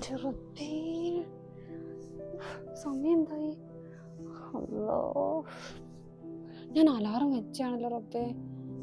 എന്റെ സമയം എന്തായി അല്ലോ ഞാൻ അലാറം വെച്ചാണല്ലോ റബ്ബേ.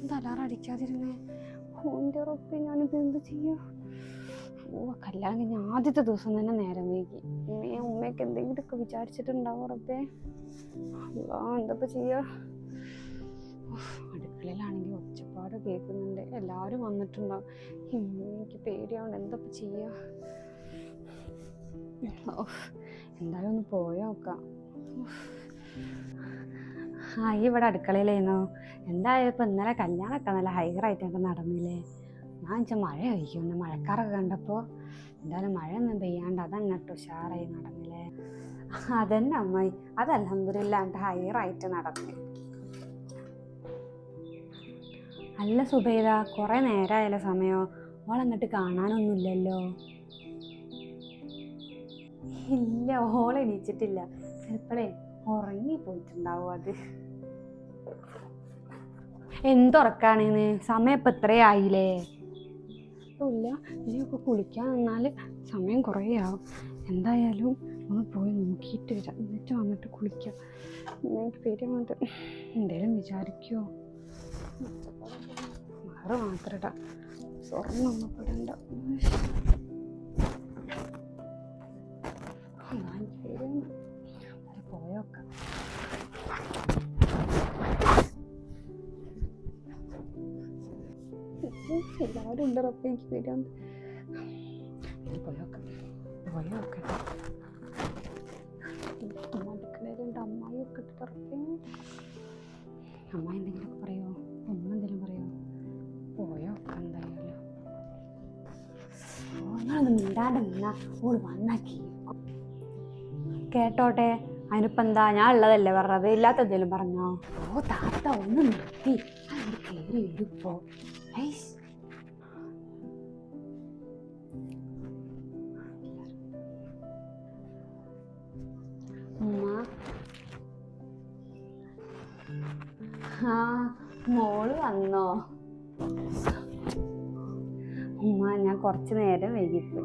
എന്താ അലാറം അടിക്കാതിരുന്നേ? എന്റെ റബ്ബേ ഞാനിത് എന്ത് ചെയ്യും? ഓ കല്യാണം കഴിഞ്ഞ ആദ്യത്തെ ദിവസം തന്നെ നേരം വൈകി. ഉമ്മയെ ഉമ്മയൊക്കെ എന്തെങ്കിലുമൊക്കെ വിചാരിച്ചിട്ടുണ്ടാവും റബ്ബേ? അല്ലാ എന്താ ചെയ്യാ? അടുക്കളയിലാണെങ്കിൽ ഒച്ചപ്പാട് കേൾക്കുന്നുണ്ട്. എല്ലാവരും വന്നിട്ടുണ്ടാവും. എനിക്ക് പേടിയാണ് എന്താ ചെയ്യാ? എന്തായാലും ഒന്ന് പോയി നോക്കാം. ഉഫ്. ആ ഈ ഇവിടെ അടുക്കളയിലായിരുന്നു? എന്തായാലും ഇപ്പം ഇന്നലെ കല്യാണമൊക്കെ നല്ല ഹൈറായിട്ടൊക്കെ നടന്നില്ലേ? ഞാൻ വെച്ചാൽ മഴ കഴിക്കുന്നു മഴക്കാറൊക്കെ കണ്ടപ്പോൾ എന്തായാലും മഴയൊന്നും പെയ്യാണ്ട് അതങ്ങോട്ട് ഉഷാറായി നടന്നില്ലേ? അതന്നെ അമ്മായി അത് അലഹമില്ലാണ്ട് ഹൈറായിട്ട് നടന്നു. അല്ല സുബൈദ കുറേ നേരമായല്ലോ സമയോ. ഓളങ്ങോട്ട് കാണാനൊന്നുമില്ലല്ലോ. ഇല്ല ഓൾ എണീച്ചിട്ടില്ല. ചിലപ്പോഴേ ഉറങ്ങി പോയിട്ടുണ്ടാവും അത്. എന്തുറക്കാണെന്ന്? സമയം ഇപ്പം ഇത്രയായില്ലേ ഇല്ല ഇനിയൊക്കെ കുളിക്കാൻ നിന്നാൽ സമയം കുറേ ആവും എന്തായാലും ഒന്ന് പോയി നോക്കിയിട്ട് വരാം. എന്നിട്ട് വന്നിട്ട് കുളിക്കാം. എനിക്ക് പേര് വന്നിട്ട് എന്തേലും വിചാരിക്കുമോ മാറ് മാത്രം ഇടാം സ്വർണം ഒന്നും പെടണ്ട പോയോക്കാം. എല്ലാവരും ഉണ്ട് റബ്ബേ എനിക്ക് പേടിയാണ് പോയോക്കാം പോയോക്കട്ടെ അമ്മ അടുക്കളയിലുണ്ട് അമ്മായി ഒക്കെ ഇട്ട് റബ്ബേ അമ്മ എന്തെങ്കിലുമൊക്കെ പറയുമോ ഉമ്മ എന്തെങ്കിലും പറയുമോ പോയോക്കാം എന്തായാലും ഓങ്ങളൊന്നും മിണ്ടാണ്ട് നിന്നാ ഓൾ വന്നാക്കി കേട്ടോട്ടെ? അതിനിപ്പോ എന്താ ഞാൻ ഉള്ളതല്ലേ പറഞ്ഞത്? ഇല്ലാത്ത എന്തെങ്കിലും പറഞ്ഞോ? ഓ താത്ത ഒന്ന് നിർത്തി. ആ മോൾ വന്നോ? ഉമ്മ ഞാൻ കുറച്ച് നേരം വൈകിപ്പോയി.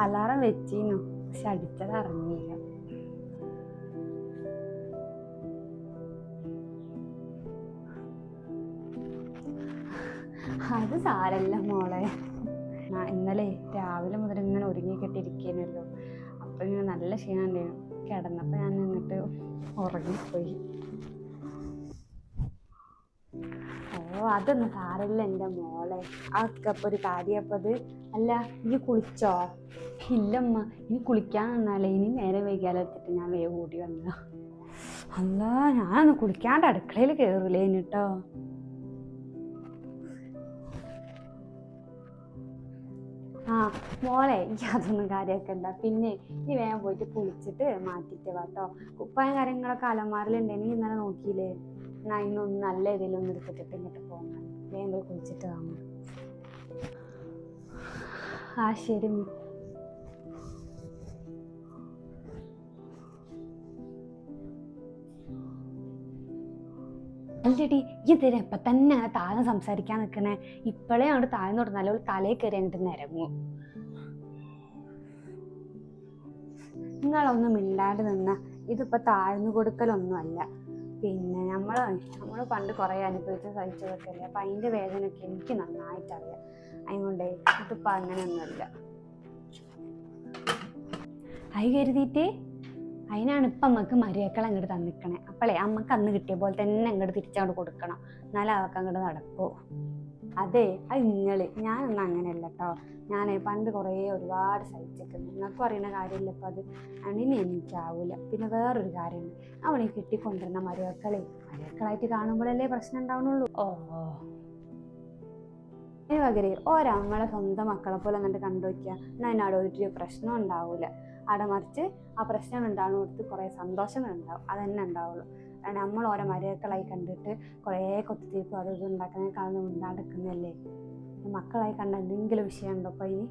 അലാറം വെച്ചിരുന്നു പക്ഷെ അടിച്ചത് അറിഞ്ഞില്ല അത് സാരല്ല മോളെ. ഇന്നലെ രാവിലെ മുതൽ ഇങ്ങനെ ഒരുങ്ങി കെട്ടിയിരിക്കുന്നല്ലോ അപ്പൊ ഇങ്ങനെ നല്ല ക്ഷീണം ഉണ്ടായിരുന്നു കിടന്നപ്പോ ഞാൻ എന്നിട്ട് ഉറങ്ങിപ്പോയി. ഓ അതൊന്നും സാരല്ല എന്റെ മോളെ. അതൊക്കെ ഒരു കാര്യപ്പത് അല്ല ഇനി കുളിച്ചോ? ഇല്ലമ്മ ഇനി കുളിക്കാൻ നിന്നാലേ ഇനി നേരെ വൈകാലത്തിട്ട് ഞാൻ വേഗം കൂടി വന്ന. അല്ല ഞാനൊന്ന് കുളിക്കാണ്ട് അടുക്കളയിൽ കയറില്ലേ കേട്ടോ ആ മോളെ എനിക്ക് അതൊന്നും കാര്യമാക്കണ്ട പിന്നെ നീ വേഗം പോയിട്ട് കുളിച്ചിട്ട് മാറ്റിട്ട് വാട്ടോ കുപ്പായ കാര്യങ്ങളൊക്കെ അലമാറിലുണ്ടെങ്കിൽ ഇന്നലെ നോക്കിയില്ലേ? എന്നാ ഇന്നൊന്ന് നല്ല ഇതിലൊന്നും എടുത്തിട്ട് ഇങ്ങോട്ട് പോകാൻ വേഗം പോയി കുളിച്ചിട്ട് വാങ്ങും ആ ശരി അല്ലടി ഇതിന് ഇപ്പൊ തന്നെ താഴെ സംസാരിക്കാൻ നിൽക്കണേ? ഇപ്പോഴേ അവിടെ താഴ്ന്നു കൊടുത്താലേ അവൾ തലയിൽ കയറി അങ്ങോട്ട് നിരങ്ങൂ. നിങ്ങളൊന്നും മിണ്ടാണ്ട് നിന്ന ഇതിപ്പോ താഴ്ന്നു കൊടുക്കലൊന്നുമല്ല. പിന്നെ നമ്മൾ നമ്മൾ പണ്ട് കുറേ അനുഭവിച്ച് സഹിച്ചതൊക്കെ അല്ലേ? അപ്പം അതിന്റെ വേദനയൊക്കെ എനിക്ക് നന്നായിട്ടറിയാം. അതുകൊണ്ടേ ഇതിപ്പോൾ അങ്ങനെയൊന്നുമില്ല. അത് കരുതിയിട്ട് അതിനാണ് ഇപ്പം അമ്മയ്ക്ക് മരിയക്കൾ അങ്ങോട്ട് തന്നിക്കണേ. അപ്പോളേ അമ്മയ്ക്ക് അന്ന് കിട്ടിയ പോലെ തന്നെ അങ്ങോട്ട് തിരിച്ചങ്ങോട്ട് കൊടുക്കണം. എന്നാലും അവൾക്ക് അങ്ങോട്ട് നടക്കൂ. അതെ അത് നിങ്ങൾ ഞാനൊന്നും അങ്ങനെയല്ല കേട്ടോ ഞാൻ പണ്ട് കുറേ ഒരുപാട് സഹിച്ചിട്ടുണ്ട് നിങ്ങൾക്ക് പറയുന്ന കാര്യമില്ല ഇപ്പം അത്. അണിനി എനിക്കാവൂല. പിന്നെ വേറൊരു കാര്യമുണ്ട്. അവളെ കിട്ടിക്കൊണ്ടിരുന്ന മരുമക്കളെ മരുമക്കളായിട്ട് കാണുമ്പോഴല്ലേ പ്രശ്നം ഉണ്ടാവണുള്ളൂ ഓ. പകരം ഒരമ്മളെ സ്വന്തം മക്കളെ പോലെ എന്നിട്ട് കണ്ടു വയ്ക്കുക എന്നാൽ അതിനോട് ഒരു പ്രശ്നം ഉണ്ടാവൂല. അവിടെ മറിച്ച് ആ പ്രശ്നം ഉണ്ടാകുന്നിടത്ത് കുറേ സന്തോഷങ്ങൾ ഉണ്ടാവും. അതന്നെ ഉണ്ടാവുള്ളൂ. കാരണം നമ്മൾ ഓരോ മരുമക്കളായി കണ്ടിട്ട് കുറേ കൊത്തിത്തിരിപ്പും അത് ഇത് ഉണ്ടാക്കുന്ന കാണുന്ന മക്കളായി കണ്ട എന്തെങ്കിലും വിഷയം ഉണ്ടോ അപ്പം ഇനി?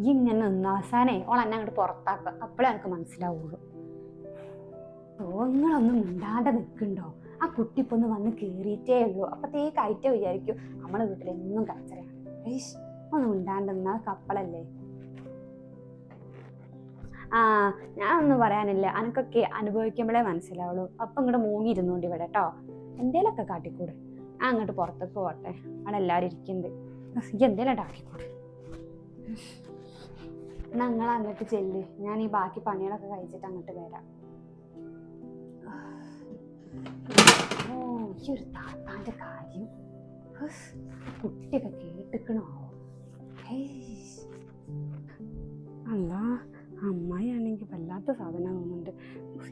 ഈ ഇങ്ങനെ നിന്ന് അവസാനേ ഓൾ എന്നെ അങ്ങോട്ട് പുറത്താക്കുക. അപ്പോഴേ എനിക്ക് മനസ്സിലാവുള്ളൂ. നിങ്ങളൊന്നും മിണ്ടാണ്ട് നിൽക്കുന്നുണ്ടോ ആ കുട്ടി വന്ന് കയറിയിട്ടേ ഉള്ളൂ. അപ്പത്തേക്ക് അയറ്റ വിചാരിക്കും. നമ്മളെ വീട്ടിൽ എന്നും കച്ചറയാണ് ഒന്ന് മിണ്ടാണ്ട് നിന്നാൽ കപ്പളല്ലേ ആ ഞാൻ ഒന്നും പറയാനില്ല. അനക്കൊക്കെ അനുഭവിക്കുമ്പോഴേ മനസ്സിലാവുള്ളൂ. അപ്പം ഇങ്ങോട്ട് മൂങ്ങിയിരുന്നോണ്ട് ഇവിടെ കേട്ടോ എന്തേലൊക്കെ കാട്ടിക്കൂടെ? ഞാൻ അങ്ങോട്ട് പുറത്തേക്ക് പോട്ടെ അവിടെ എല്ലാവരും എനിക്ക് എന്തേലും ഉണ്ടാക്കിക്കൂടെ എന്നാ നിങ്ങൾ അങ്ങോട്ട് ചെല്ല്. ഞാൻ ഈ ബാക്കി പണികളൊക്കെ കഴിച്ചിട്ട് അങ്ങോട്ട് വരാം. ഓ ഈ ഒരു താത്താന്റെ കാര്യം കുട്ടിയൊക്കെ കേട്ടിക്കണോ. അല്ല അമ്മായിയാണെങ്കിൽ വല്ലാത്ത സാധനം തോന്നുന്നുണ്ട്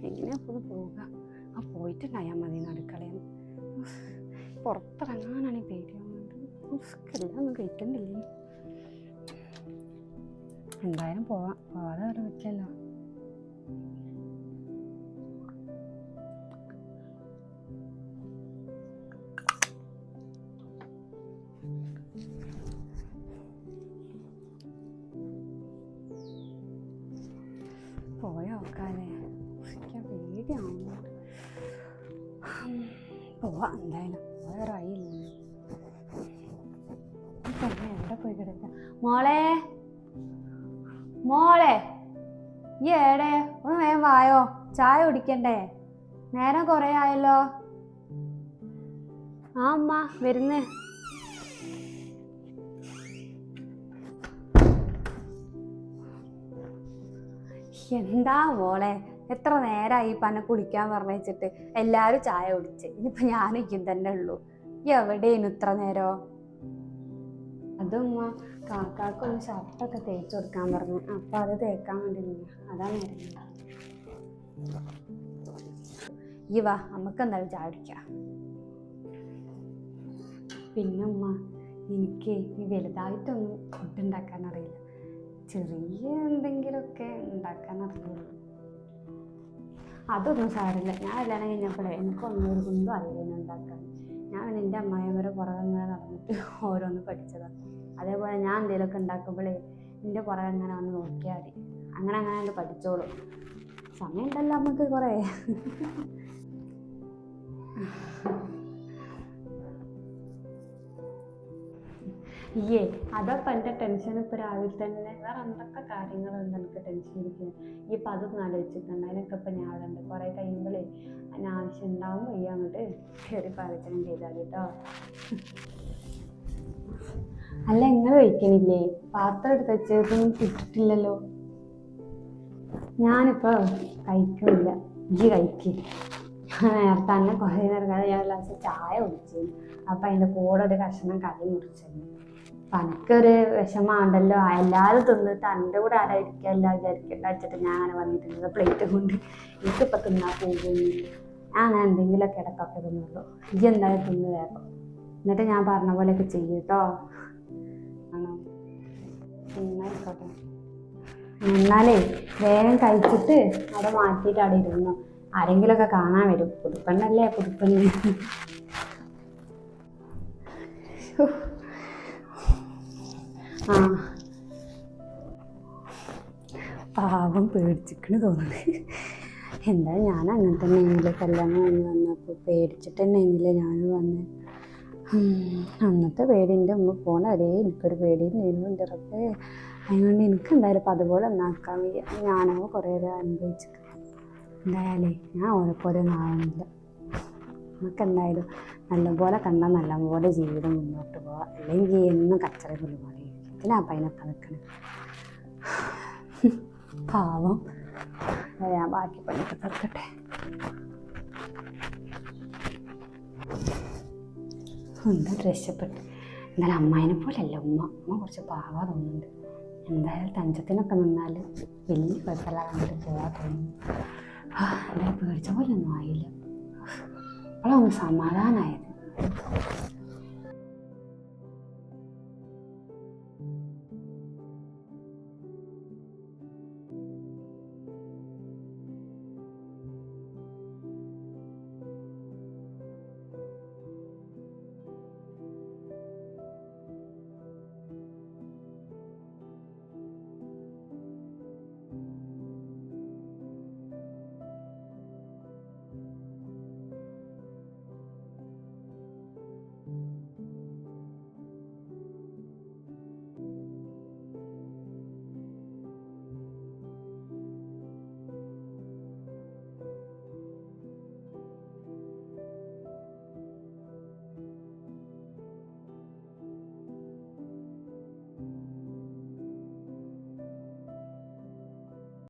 എങ്ങനെയാ പോയി പോവുക? ആ പോയിട്ടുണ്ടായാൽ മതി അടുക്കളയിൽ. ഉഫ്, എല്ലാം ഒന്നും കഴിക്കണ്ടില്ലേ എന്തായാലും പോവാം. പോവാതെ വേറെ പറ്റില്ലല്ലോ. എനിക്ക് പേടിയാവുന്നുണ്ട് ഹും, പോവാം എന്തായാലും വേറെ ആയില്ല എവിടെ പോയി കിടക്ക മോളെ? മോളെ? ഈ ഏടെ ഒന്ന് വേഗം വായോ? ചായ കുടിക്കണ്ടേ? നേരം കുറേ ആയല്ലോ. ആ അമ്മ വരുന്നേ. എന്താ മോളെ? എത്ര നേരമായി പന്നെ കുളിക്കാൻ പറഞ്ഞിട്ട് എല്ലാവരും ചായ കുടിച്ച്. ഇനിയിപ്പോ ഞാനിരിക്കും തന്നെ ഉള്ളൂ. ഈ എവിടെയാണ് ഇത്ര നേരോ? അതുമ്മ കാക്കാക്കൊന്ന് ഷർട്ടൊക്കെ തേച്ച് കൊടുക്കാൻ പറഞ്ഞു. അപ്പൊ അത് തേക്കാൻ വേണ്ടി നിന്ന. അതാണ് ഈ വാ നമുക്ക് എന്തായാലും ചായ കുടിക്കാം. പിന്നെ ഉമ്മ എനിക്ക് ഈ വലുതായിട്ടൊന്നും ഫുഡ് ഉണ്ടാക്കാൻ അറിയില്ല. ചെറിയ എന്തെങ്കിലുമൊക്കെ ഉണ്ടാക്കാൻ അറിയുള്ളൂ. അതൊന്നും സാരമില്ല. ഞാൻ കല്യാണം കഴിഞ്ഞപ്പോഴേ എനിക്കൊന്നും ഒരു കുന്തും അറിയില്ല ഉണ്ടാക്കാൻ. ഞാൻ എന്റെ അമ്മായിമാരെ പുറകെ ഇങ്ങനെ നടന്നിട്ട് ഓരോന്ന് പഠിച്ചതാണ് അതേപോലെ ഞാൻ എന്തെങ്കിലുമൊക്കെ ഉണ്ടാക്കുമ്പോഴേ എന്റെ പുറകെ ഇങ്ങനെ വന്ന് നോക്കിയാൽ മതി. അങ്ങനെ അങ്ങനെ അങ്ങട് പഠിച്ചോളും. സമയം ഉണ്ടല്ലോ നമുക്ക് കുറേ. ഇയ്യേ അതപ്പം എന്റെ ടെൻഷൻ ഇപ്പോൾ രാവിലെ തന്നെ വേറെ എന്തൊക്കെ കാര്യങ്ങളുണ്ട് എനിക്ക് ടെൻഷൻ ഇരിക്കുന്നത്? ഈ ഇപ്പം അതൊന്നും ആലോചിച്ചിട്ടുണ്ട്. അതിനൊക്കെ ഇപ്പം ഞാൻ അവിടെ ഉണ്ട് കുറേ കഴിയുമ്പോഴേ അതിന് ആവശ്യം ഉണ്ടാവും. ഈ അങ്ങോട്ട് കയറി പാചകം ചെയ്താൽ കേട്ടോ അല്ല നിങ്ങൾ കഴിക്കണില്ലേ? പാത്രം എടുത്ത് വെച്ചതൊന്നും കിട്ടിട്ടില്ലല്ലോ ഞാനിപ്പോൾ കഴിക്കുന്നില്ല. ഈ കഴിക്ക്. നേരത്തെ തന്നെ കുറേ നേരം ഞാൻ ഗ്ലാസ് ചായ കുടിച്ചു. അപ്പം അതിന്റെ കൂടെ ഒരു കഷ്ണം കറി അപ്പം എനിക്കൊരു വിഷമാണ്ടല്ലോ എല്ലാവരും തിന്നിട്ട് എന്റെ കൂടെ ആരാ വിചാരിക്കണ്ട വെച്ചിട്ട് ഞാൻ അങ്ങനെ വന്നിട്ടുണ്ട് പ്ലേറ്റ് കൊണ്ട് എനിക്കിപ്പോൾ തിന്നാൻ പോകുന്നു ഞാൻ അങ്ങനെ എന്തെങ്കിലുമൊക്കെ ഇടക്കൊക്കെ തിന്നുള്ളൂ. ഇജ്ജ് എന്തായാലും തിന്ന് വേഗം. എന്നിട്ട് ഞാൻ പറഞ്ഞ പോലെയൊക്കെ ചെയ്യും കേട്ടോ. ആണോ? എന്നായിക്കോട്ടെ എന്നാലേ വേഗം കഴിച്ചിട്ട് അവിടെ മാറ്റിയിട്ട് അവിടെ ഇരുന്നു. ആരെങ്കിലുമൊക്കെ കാണാൻ വരും. പുതുപ്പെണ്ണല്ലേ? പുതുപ്പെണ്ണ്. ആ. പാവം പേടിച്ചിക്കണ് തോന്നുന്നു. എന്താ ഞാൻ അങ്ങനെ തന്നെ ആയിരുന്നില്ല കല്യാണം കഴിഞ്ഞ് വന്നപ്പോൾ പേടിച്ചിട്ട് തന്നെ ആയിരുന്നില്ല ഞാൻ വന്ന് അന്നത്തെ പേടി എന്റെ അമ്മ പോണ എനിക്കൊരു പേടി എന്റെ റബ്ബേ. അതുകൊണ്ട് എനിക്ക് എന്തായാലും ഇപ്പം അതുപോലെ ഒന്നാക്കാൻ വയ്യ. ഞാനോ കുറേ അനുഭവിച്ചിട്ട്. എന്തായാലേ ഞാൻ ഓനെപ്പോലെ ഒന്നും ആവുന്നില്ല നമുക്ക് എന്തായാലും നല്ലപോലെ കണ്ടാൽ നല്ലപോലെ ജീവിതം മുന്നോട്ട് പോവാം. അല്ലെങ്കിൽ എന്നും കച്ചറ പോലെ പറയും പൈന നിൽക്കണേ പാവം. ഞാൻ ബാക്കി പണിയൊക്കെ തീർക്കട്ടെ. എന്താ രക്ഷപ്പെട്ടു? എന്നാലും അമ്മായിനെ പോലെയല്ല ഉമ്മ. ഉമ്മ കുറച്ച് പാവാ തോന്നുന്നുണ്ട്. എന്തായാലും തഞ്ചത്തിനൊക്കെ നിന്നാൽ വലിയ കുഴപ്പമില്ല കണ്ടിട്ട് പോവാ തോന്നുന്നു. എന്തായാലും പേടിച്ച പോലെ ഒന്നും ആയില്ല. അവളൊന്ന് സമാധാനമായത്